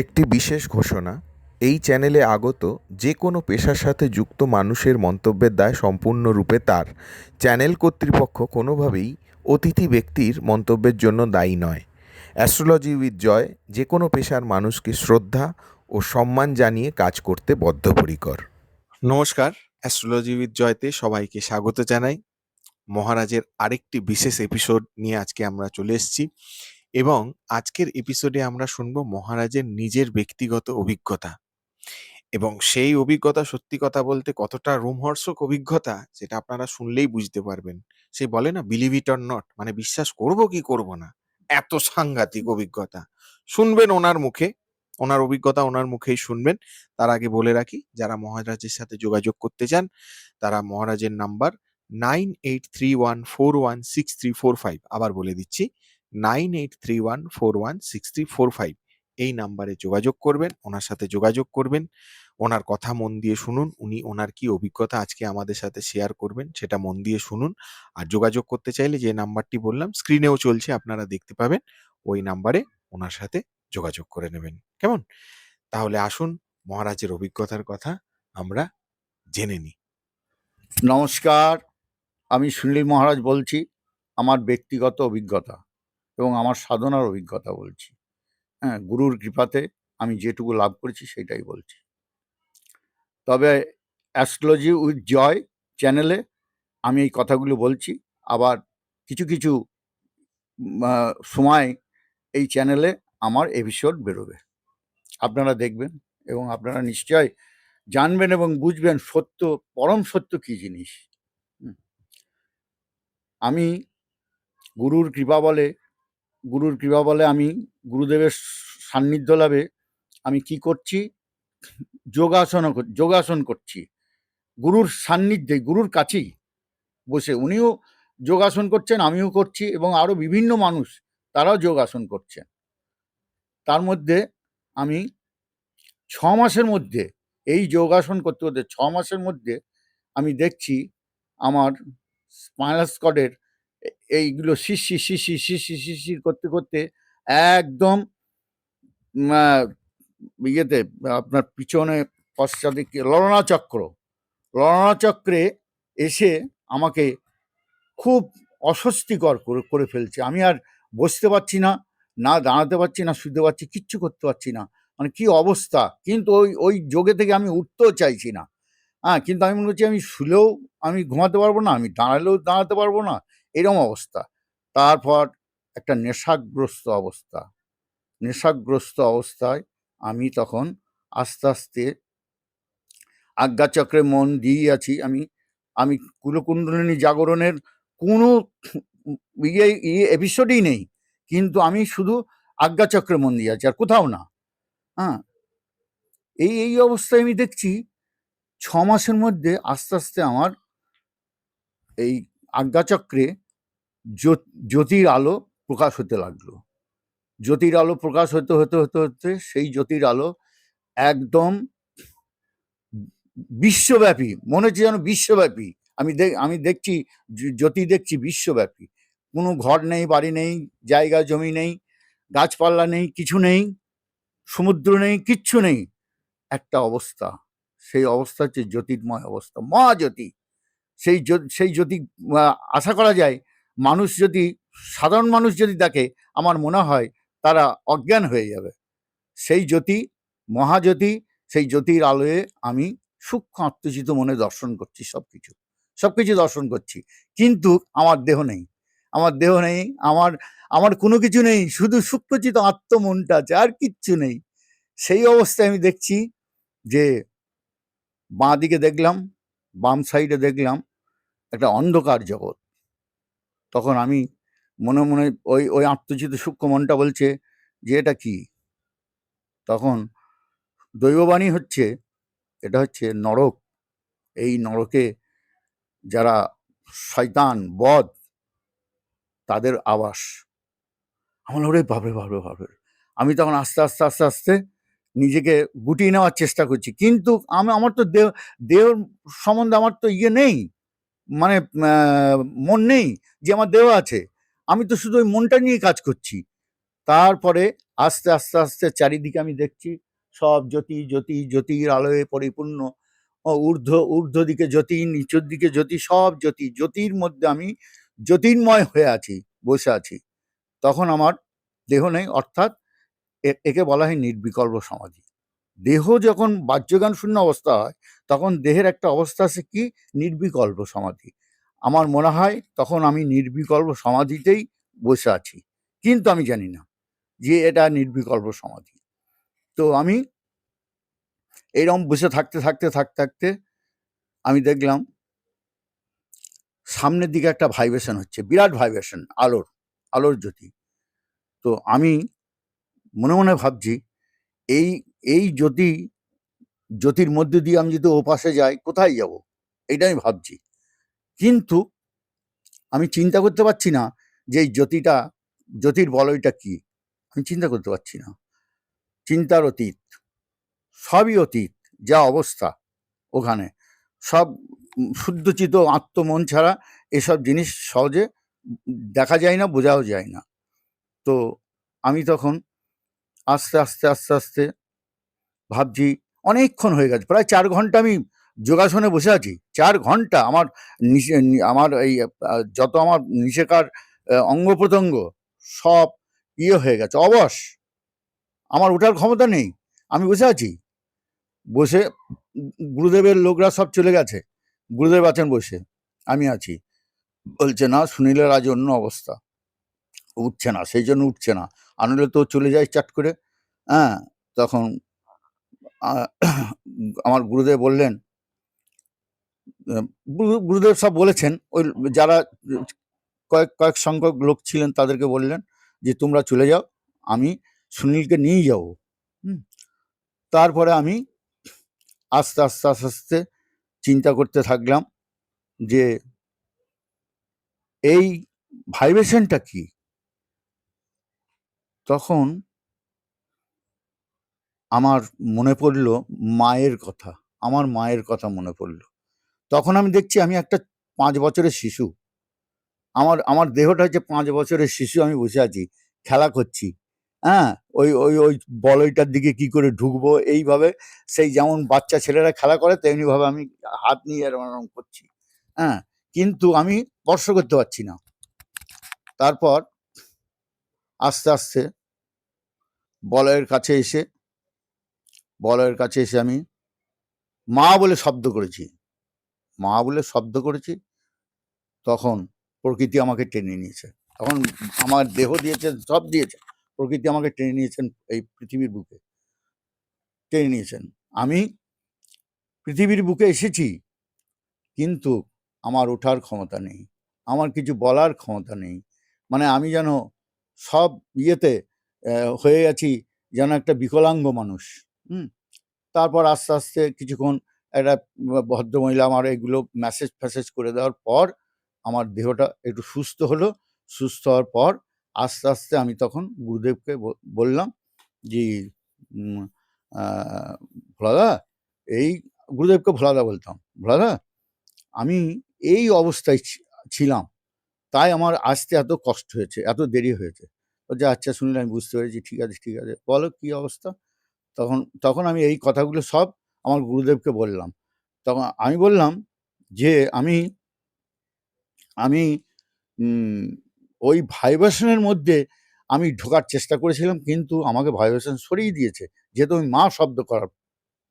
একটি বিশেষ ঘোষণা, এই চ্যানেলে আগত যে কোনো পেশার সাথে যুক্ত মানুষের মন্তব্যের দায় সম্পূর্ণরূপে তার। চ্যানেল কর্তৃপক্ষ কোনোভাবেই অতিথি ব্যক্তির মন্তব্যের জন্য দায়ী নয়। অ্যাস্ট্রোলজি উইথ জয়, যে কোনো পেশার মানুষকে শ্রদ্ধা ও সম্মান জানিয়ে কাজ করতে বদ্ধপরিকর। নমস্কার, অ্যাস্ট্রোলজি উইথ জয়তে সবাইকে স্বাগত জানাই। মহারাজের আরেকটি বিশেষ এপিসোড নিয়ে আজকে আমরা চলে এসেছি। এবং আজকের এপিসোডে আমরা শুনব মহারাজের নিজের ব্যক্তিগত অভিজ্ঞতা। এবং সেই অভিজ্ঞতা সত্যি কথা বলতে কতটা রোমহর্ষক অভিজ্ঞতা সেটা আপনারা শুনলেই বুঝতে পারবেন। সে বলে না বিলিভ ইট অর নট মানে বিশ্বাস করব কি করব না? এত সাংঘাতিক অভিজ্ঞতা। শুনবেন ওনার মুখে, ওনার অভিজ্ঞতা ওনার মুখেই শুনবেন। তার আগে বলে রাখি, যারা মহারাজের সাথে যোগাযোগ করতে চান, তারা মহারাজের number nine eight three one four one six three four five, আবার বলে দিচ্ছি nine eight three one four one six three four five. এই নাম্বারে যোগাযোগ করবেন, ওনার সাথে যোগাযোগ করবেন, ওনার কথা মন দিয়ে শুনুন, উনি ওনার কি অভিজ্ঞতা আজকে আমাদের সাথে শেয়ার করবেন সেটা মন দিয়ে শুনুন। আর যোগাযোগ করতে চাইলে যে নাম্বারটি বললাম স্ক্রিনেও চলছে, আপনারা দেখতে পাবেন, ওই নাম্বারে ওনার সাথে যোগাযোগ করে নেবেন। কেমন? তাহলে আসুন, মহারাজের অভিজ্ঞতার কথা আমরা জেনে নিই। নমস্কার, আমি সুনীল মহারাজ বলছি, আমার ব্যক্তিগত অভিজ্ঞতা। এবং আমার সাধনার অভিজ্ঞতা বলছি। হ্যাঁ গুরুর কৃপাতে আমি যেটুকু লাভ করেছি সেটাই বলছি। তবে অ্যাস্ট্রোলজি উইথ জয় চ্যানেলে আমি এই কথাগুলো বলছি। আবার কিছু কিছু সময় এই চ্যানেলে আমার এপিসোড বেরোবে। আপনারা দেখবেন এবং আপনারা নিশ্চয় জানবেন এবং বুঝবেন সত্য, পরম সত্য কী জিনিস। আমি গুরুর কৃপা বলে গুরুর কৃপা বলে আমি গুরুদেবের সান্নিধ্য লাভে আমি কি করছি? যোগাসন যোগাসন করছি। গুরুর সান্নিধ্যে, গুরুর কাছেই বসে উনিও যোগাসন করছেন, আমিও করছি এবং আরও বিভিন্ন মানুষ তারাও যোগাসন করছেন। তার মধ্যে আমি ছ মাসের মধ্যে এই যোগাসন করতে করতে ছ মাসের মধ্যে আমি দেখছি আমার স্পাইনাল স্কডের এইগুলো শিশি শিশি শিশি শিশির করতে করতে একদম ইয়েতে আপনার পিছনে পশ্চাতে কি ললনা চক্র, ললনা চক্রে এসে আমাকে খুব অস্বস্তিকর করে করে ফেলছে। আমি আর বসতে পারছি না না দাঁড়াতে পারছি না, শুতে পারছি, কিচ্ছু করতে পারছি না। মানে কি অবস্থা? কিন্তু ওই ওই যোগে থেকে আমি উঠতেও চাইছি না। হ্যাঁ কিন্তু আমি মনে করছি আমি শুলেও আমি ঘুমাতে পারব না, আমি দাঁড়ালেও দাঁড়াতে পারব না। এরকম অবস্থা। তারপর একটা নেশাগ্রস্ত অবস্থা। নেশাগ্রস্ত অবস্থায় আমি তখন আস্তে আস্তে আজ্ঞাচক্রে মন দিয়েই আছি। আমি আমি কুলকুণ্ডলিনী জাগরণের কোনো ইয়ে ইয়ে এপিসোডই নেই। কিন্তু আমি শুধু আজ্ঞাচক্রে মন দিয়ে আছি, আর কোথাও না। হ্যাঁ? এই এই অবস্থায় আমি দেখছি ছ মাসের মধ্যে আস্তে আস্তে আমার এই আজ্ঞাচক্রে জ্যোতির আলো প্রকাশ হতে লাগল। জ্যোতির আলো প্রকাশ হতে হতে হতে হতে সেই জ্যোতির আলো একদম বিশ্বব্যাপী, মনে হচ্ছে যেন বিশ্বব্যাপী। আমি দেখ আমি দেখছি জ্যোতি দেখছি বিশ্বব্যাপী। কোনো ঘর নেই, বাড়ি নেই, জায়গা, জমি নেই, গাছপালা নেই, কিছু নেই, সমুদ্র নেই, কিচ্ছু নেই। একটা অবস্থা, সেই অবস্থা হচ্ছে জ্যোতির্ময় অবস্থা, মহাজ্যোতি। সেই সেই জ্যোতি আশা করা যায় মানুষ যদি, সাধারণ মানুষ যদি দেখে, আমার মনে হয় তারা অজ্ঞান হয়ে যাবে। সেই জ্যোতি, মহাজ্যোতি, সেই জ্যোতির আলোয়ে আমি সূক্ষ্ম আত্মচিত মনে দর্শন করছি সব কিছু সব কিছু দর্শন করছি। কিন্তু আমার দেহ নেই। আমার দেহ নেই, আমার আমার কোনো কিছু নেই, শুধু সূক্ষ্মচিত আত্মমনটা আছে, আর কিচ্ছু নেই। সেই অবস্থায় আমি দেখছি যে বাঁ দিকে দেখলাম, বাম সাইডে দেখলাম একটা অন্ধকার জগৎ। তখন আমি মনে মনে ওই ওই আত্মচিত সূক্ষ্ম মনটা বলছে যে, এটা কি? তখন দৈববাণী হচ্ছে, এটা হচ্ছে নরক। এই নরকে যারা শয়তান, বধ, তাদের আবাস। আমার ওরে ভাবে ভাবে ভাবে আমি তখন আস্তে আস্তে আস্তে আস্তে নিজেকে গুটিয়ে নেওয়ার চেষ্টা করছি। কিন্তু আমি, আমার তো দেহ দেহ সম্বন্ধে আমার তো ইয়ে নেই। মানে মন নেই যে আমার দেহ আছে। আমি তো শুধু ওই মনটা নিয়ে কাজ করছি। তারপরে আস্তে আস্তে আস্তে চারিদিকে আমি দেখছি, সব জ্যোতি জ্যোতি, জ্যোতির আলোয় পরিপূর্ণ। ঊর্ধ্ব ঊর্ধ্ব দিকে জ্যোতি, নিচের দিকে জ্যোতি, সব জ্যোতি, জ্যোতির মধ্যে আমি জ্যোতির্ময় হয়ে আছি, বসে আছি। তখন আমার দেহ নেই, অর্থাৎ একে বলা হয় নির্বিকল্প সমাধি। দেহ যখন বাহ্যজ্ঞান শূন্য অবস্থা হয়, তখন দেহের একটা অবস্থা আছে কি? নির্বিকল্প সমাধি। আমার মনে হয় তখন আমি নির্বিকল্প সমাধিতেই বসে আছি। কিন্তু আমি জানি না যে এটা নির্বিকল্প সমাধি। তো আমি এরকম বসে থাকতে থাকতে থাকতে থাকতে আমি দেখলাম সামনের দিকে একটা ভাইব্রেশন হচ্ছে, বিরাট ভাইব্রেশন আলোর আলোর জ্যোতি। তো আমি মনে মনে ভাবছি এই এই জ্যোতি, জ্যোতির মধ্যে দিয়ে আমি যদি ওপাশে যাই, কোথায় যাব? এটা আমি ভাবছি। কিন্তু আমি চিন্তা করতে পারছি না যে এই জ্যোতিটা, জ্যোতির বলয়টা কি। আমি চিন্তা করতে পারছি না। চিন্তার অতীত, সবই অতীত, যা অবস্থা ওখানে। সব শুদ্ধচিত আত্মমন ছাড়া এসব জিনিস সহজে দেখা যায় না, বোঝাও যায় না। তো আমি তখন আস্তে আস্তে আস্তে আস্তে ভাবছি অনেকক্ষণ হয়ে গেছে প্রায় চার ঘণ্টা আমি যোগাসনে বসে আছি। চার ঘণ্টা আমার আমার এই যত আমার নিচেকার আহ, অঙ্গ প্রত্যঙ্গ সব ইয়ে হয়ে গেছে অবশ। আমার ওঠার ক্ষমতা নেই আমি বসে আছি। বসে গুরুদেবের লোকরা সব চলে গেছে গুরুদেব আছেন বসে আমি আছি। বলছে না সুনীলের আজ অন্য অবস্থা। উঠছে না সেই জন্য উঠছে না। আনলে তো চলে যায় চাট করে। হ্যাঁ তখন আমার গুরুদেব বললেন গুরুদেব সব বলেছেন, ওই যারা কয়েক কয়েক সংখ্যক লোক ছিলেন তাদেরকে বললেন যে, তোমরা চলে যাও, আমি সুনীলকে নিয়ে যাব। তারপরে আমি আস্তে আস্তে আস্তে আস্তে চিন্তা করতে থাকলাম যে, এই ভাইব্রেশনটা কি? তখন আমার মনে পড়ল মায়ের কথা, আমার মায়ের কথা মনে পড়ল। তখন আমি দেখছি আমি একটা পাঁচ বছরের শিশু। আমার আমার দেহটা হচ্ছে পাঁচ বছরের শিশু, আমি বসে আছি, খেলা করছি। হ্যাঁ? ওই ওই ওই বলয়টার দিকে কি করে ঢুকবো, এইভাবে সেই যেমন বাচ্চা ছেলেরা খেলা করে, তেমনিভাবে আমি হাত নিয়ে এরম করছি। হ্যাঁ? কিন্তু আমি স্পর্শ করতে পারছি না। তারপর আস্তে আস্তে বলয়ের কাছে এসে বলয়ের কাছে এসে আমি মা বলে শব্দ করেছি। মা বলে শব্দ করেছি, তখন প্রকৃতি আমাকে টেনে নিয়েছে। তখন আমার দেহ দিয়েছে, সব দিয়েছে, প্রকৃতি আমাকে টেনে নিয়েছেন এই পৃথিবীর বুকে। টেনে নিয়েছেন। আমি পৃথিবীর বুকে এসেছি, কিন্তু আমার ওঠার ক্ষমতা নেই, আমার কিছু বলার ক্ষমতা নেই। মানে আমি যেন সব ইয়েতে হয়ে আছি, যেন একটা বিকলাঙ্গ মানুষ। হুম। তারপর আস্তে আস্তে কিছুক্ষণ একটা ভদ্রমহিলা আমার এগুলো মেসেজ ফ্যাসেজ করে দেওয়ার পর আমার দেহটা একটু সুস্থ হলো। সুস্থ হওয়ার পর আস্তে আস্তে আমি তখন গুরুদেবকে বললাম যে ভোলাদা, এই গুরুদেবকে ভোলাদা বলতাম, ভোলাদা, আমি এই অবস্থায় ছিলাম। তাই আমার আসতে এত কষ্ট হয়েছে, এত দেরি হয়েছে। বলছে আচ্ছা শুনলে আমি বুঝতে পেরেছি। ঠিক আছে ঠিক আছে। বলো, কী অবস্থা? তখন তখন আমি এই কথাগুলো সব আমার গুরুদেবকে বললাম। তখন আমি বললাম যে আমি আমি ওই ভাইব্রেশনের মধ্যে আমি ঢোকার চেষ্টা করেছিলাম কিন্তু আমাকে ভাইব্রেশন সরিয়ে দিয়েছে। যেহেতু আমি মা শব্দ করার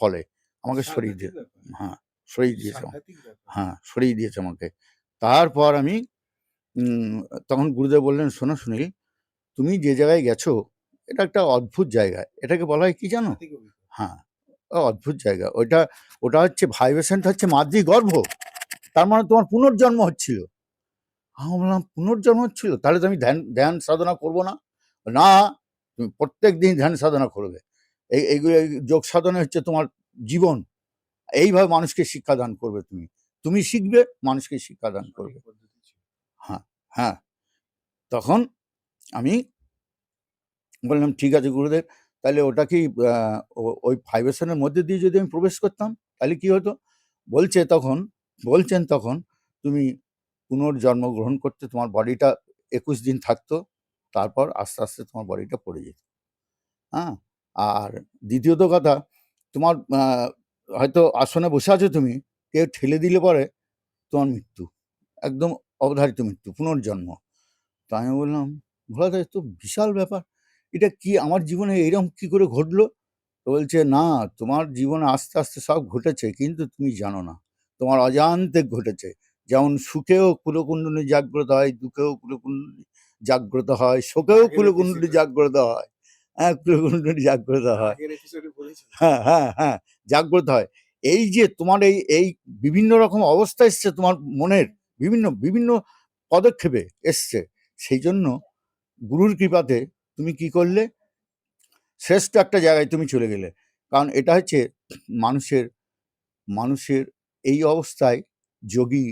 ফলে আমাকে সরিয়ে দিয়ে হ্যাঁ সরিয়ে দিয়েছে আমাকে। হ্যাঁ সরিয়ে দিয়েছে আমাকে। তারপর আমি তখন গুরুদেব বললেন শোনো সুনীল তুমি যে জায়গায় গেছো এটা একটা অদ্ভুত জায়গা। এটাকে বলা হয় কি জানো? হ্যাঁ ও অদ্ভুত জায়গা। ওইটা ওটা হচ্ছে ভাইব্রেশনটা হচ্ছে মাতৃ গর্ভ। তার মানে তোমার পুনর্জন্ম হচ্ছিল। আমি বললাম পুনর্জন্ম হচ্ছিল? তাহলে তো আমি ধ্যান ধ্যান সাধনা করব না? না তুমি প্রত্যেক দিন ধ্যান সাধনা করবে। এই এইগুলো এই যোগ সাধনা হচ্ছে তোমার জীবন। এইভাবে মানুষকে শিক্ষাদান করবে তুমি। তুমি শিখবে মানুষকে শিক্ষাদান করবে। হ্যাঁ হ্যাঁ। তখন আমি বললাম, ঠিক আছে গুরুদেব, তাহলে ওটা কি ওই ভাইব্রেশনের মধ্যে দিয়ে যদি আমি প্রবেশ করতাম, তাহলে কি হতো? বলছে তখন, বলছেন তখন, তুমি পুনর্জন্ম গ্রহণ করতে তোমার বডিটা একুশ দিন থাকতো, তারপর আস্তে আস্তে তোমার বডিটা পড়ে যেত। হ্যাঁ আর দ্বিতীয়ত কথা, তোমার হয়তো আসনে বসে আছো তুমি, কেউ ঠেলে দিলে পরে তোমার মৃত্যু, একদম অবধারিত মৃত্যু, পুনর্জন্ম। তা আমি বললাম, ভোলা তো বিশাল ব্যাপার। এটা কি আমার জীবনে এরকম কি করে ঘটলো? তো বলছে না তোমার জীবনে আস্তে আস্তে সব ঘটেছে কিন্তু তুমি জানো না। তোমার অজান্তে ঘটেছে। যেমন সুখেও কুলকুণ্ডলী জাগ্রত হয় দুঃখেও কুলকুণ্ডলী জাগ্রত হয় শোকেও কুলকুণ্ডলী। জাগ্রত হয়। হ্যাঁ কুলকুণ্ডলী জাগ্রত হয়। হ্যাঁ হ্যাঁ হ্যাঁ জাগ্রত হয়। এই যে তোমার এই এই বিভিন্ন রকম অবস্থা এসছে তোমার মনের বিভিন্ন বিভিন্ন পদক্ষেপে এসছে। সেই জন্য গুরুর কৃপাতে তুমি কি করলে? শ্রেষ্ঠ একটা জায়গায় তুমি চলে গেলে। কারণ এটা হচ্ছে মানুষের মানুষের এই অবস্থায় যোগী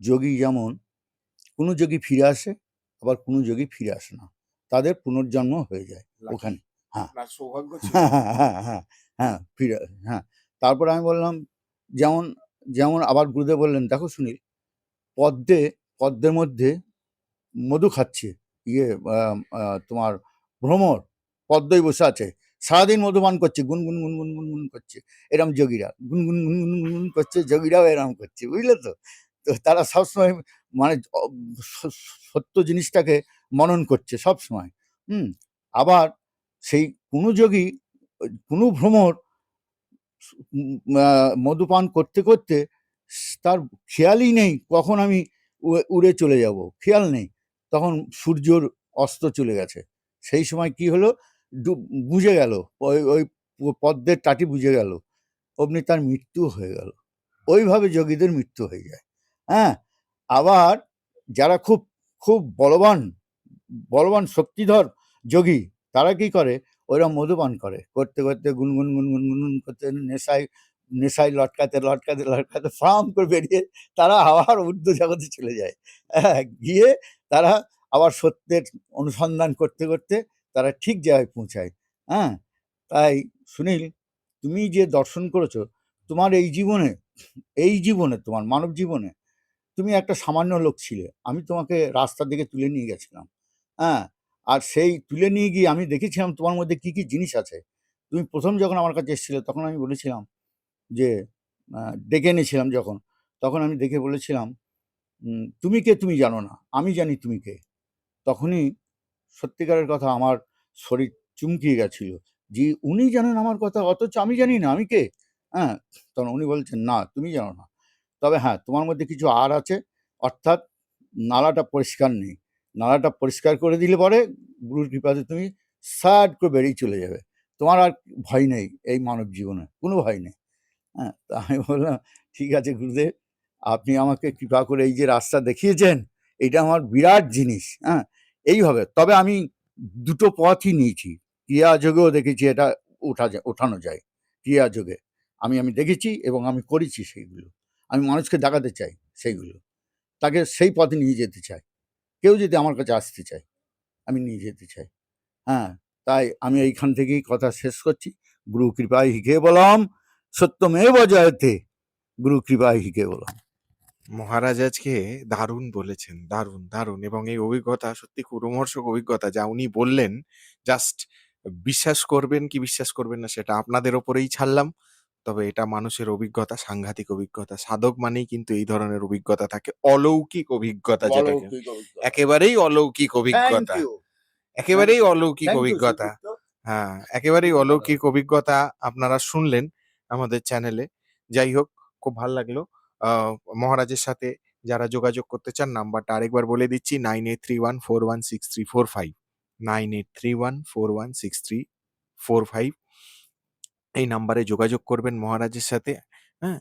যোগী যেমন কোনো যোগী ফিরে আসে আবার কোনো যোগী ফিরে আসে না। তাদের পুনর্জন্ম হয়ে যায় ওখানে। আপনার সৌভাগ্য হ্যাঁ হ্যাঁ হ্যাঁ হ্যাঁ হ্যাঁ ফিরে হ্যাঁ। তারপর আমি বললাম যেমন যেমন আবার গুরুদেব বললেন দেখো সুনীল পদ্মে পদ্মের মধ্যে মধু খাচ্ছে। ইয়ে তোমার ভ্রমর পদ্মই বসে আছে। সারাদিন মধুপান করছে গুনগুন গুনগুন গুনগুন করছে। এরম যোগীরা গুনগুন গুনগুন গুনগুন করছে, যোগীরাও এরম করছে, বুঝলে তো? তো তারা সবসময় মানে সত্য জিনিসটাকে মনন করছে সব সময় হুম, আবার সেই কোনো যোগী, কোনো ভ্রমর মদ্যপান করতে করতে তার খেয়ালই নেই কখন আমি উড়ে চলে যাব, খেয়াল নেই। তখন সূর্যর অস্ত চলে গেছে। সেই সময় কি হলো? বুঝে গেল। ওই ওই পদ্মের টাটি বুঝে গেল। অমনি তার মৃত্যু হয়ে গেল। ওইভাবে যোগীদের মৃত্যু হয়ে যায়। হ্যাঁ? আবার যারা খুব খুব বলবান বলবান শক্তিধর যোগী তারা কি করে? ওরা মধুপান করে। করতে করতে গুনগুন গুনগুন গুনগুন করতে নেশায় নেশায় লটকাতে লটকাতে লটকাতে ফার্ম করে বেরিয়ে তারা আবার ঊর্ধ্ব জগতে চলে যায়। হ্যাঁ, গিয়ে তারা আবার সত্যের অনুসন্ধান করতে করতে তারা ঠিক জায়গায় পৌঁছায়। হ্যাঁ? তাই সুনীল, তুমি যে দর্শন করেছ, তোমার এই জীবনে এই জীবনে, তোমার মানব জীবনে, তুমি একটা সামান্য লোক ছিলে। আমি তোমাকে রাস্তার দিকে তুলে নিয়ে গেছিলাম। হ্যাঁ? আর সেই তুলে নিয়ে গিয়ে আমি দেখেছিলাম তোমার মধ্যে কি কি জিনিস আছে। তুমি প্রথম যখন আমার কাছে এসেছিলে, তখন আমি বলেছিলাম যে ডেকে এনেছিলাম যখন, তখন আমি দেখে বলেছিলাম তুমি কে তুমি জানো না, আমি জানি তুমি কে। তখনই সত্যিকারের কথা আমার শরীর চুমকিয়ে গেছিল, যে উনি জানেন আমার কথা, অথচ আমি জানি না, আমি কে? হ্যাঁ তখন উনি বলছেন, না, তুমি জানো না। তবে হ্যাঁ তোমার মধ্যে কিছু আর আছে, অর্থাৎ নালাটা পরিষ্কার নেই। নালাটা পরিষ্কার করে দিলে পরে গুরুর কৃপাতে তুমি সাড করে বেরিয়ে চলে যাবে। তোমার আর ভয় নেই এই মানব জীবনে, কোনো ভয় নেই। হ্যাঁ তা আমি বললাম, ঠিক আছে, গুরুদেব। আপনি আমাকে কৃপা করে এই যে রাস্তা দেখিয়েছেন, এটা আমার বিরাট জিনিস হ্যাঁ? এইভাবে, তবে আমি দুটো পথই নিয়েছি। ক্রিয়া যোগেও দেখেছি এটা ওঠা যায়, ওঠানো যায়, ক্রিয়া যোগে। আমি আমি দেখেছি এবং আমি করেছি সেইগুলো। আমি মানুষকে দেখাতে চাই সেইগুলো। তাকে সেই পথে নিয়ে যেতে চাই। কেউ যদি আমার কাছে আসতে চায়, আমি নিয়ে যেতে চাই। হ্যাঁ তাই আমি এইখান থেকেই কথা শেষ করছি। গুরু কৃপায় হিকে বললাম সত্যমেব জয়তে। গুরু কৃপায় হিকে বললাম মহারাজ আজকে দারুণ বলেছেন দারুণ দারুণ। এবং এই অভিজ্ঞতা সত্যি খুব রোমহর্ষক অভিজ্ঞতা যা উনি বললেন জাস্ট বিশ্বাস করবেন কি বিশ্বাস করবেন না সেটা আপনাদের ওপরেই ছাড়লাম। তবে এটা মানুষের অভিজ্ঞতা সাংঘাতিক অভিজ্ঞতা। সাধক মানেই কিন্তু এই ধরনের অভিজ্ঞতা থাকে অলৌকিক অভিজ্ঞতা যেটাকে একেবারেই অলৌকিক অভিজ্ঞতা। একেবারেই অলৌকিক অভিজ্ঞতা। হ্যাঁ একেবারেই অলৌকিক অভিজ্ঞতা আপনারা শুনলেন আমাদের চ্যানেলে যাই হোক খুব ভালো লাগল। মহারাজের সাথে যারা যোগাযোগ করতে চান নাম্বারটা আরেকবার বলে দিচ্ছি nine eight three one four one six three four five nine eight three one four one six three four five এই নাম্বারে যোগাযোগ করবেন মহারাজের সাথে হ্যাঁ?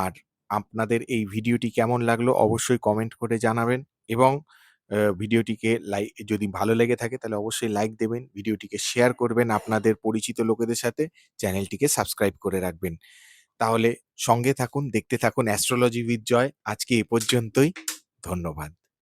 আর আপনাদের এই ভিডিওটি কেমন লাগল অবশ্যই কমেন্ট করে জানাবেন এবং ভিডিওটিকে লাইক যদি ভালো লেগে থাকে তাহলে অবশ্যই লাইক দেবেন, ভিডিওটিকে শেয়ার করবেন আপনাদের পরিচিত লোকেদের সাথে চ্যানেলটিকে সাবস্ক্রাইব করে রাখবেন। তাহলে সঙ্গে থাকুন দেখতে থাকুন অ্যাস্ট্রোলজি উইথ জয় আজকে এ পর্যন্তই। ধন্যবাদ।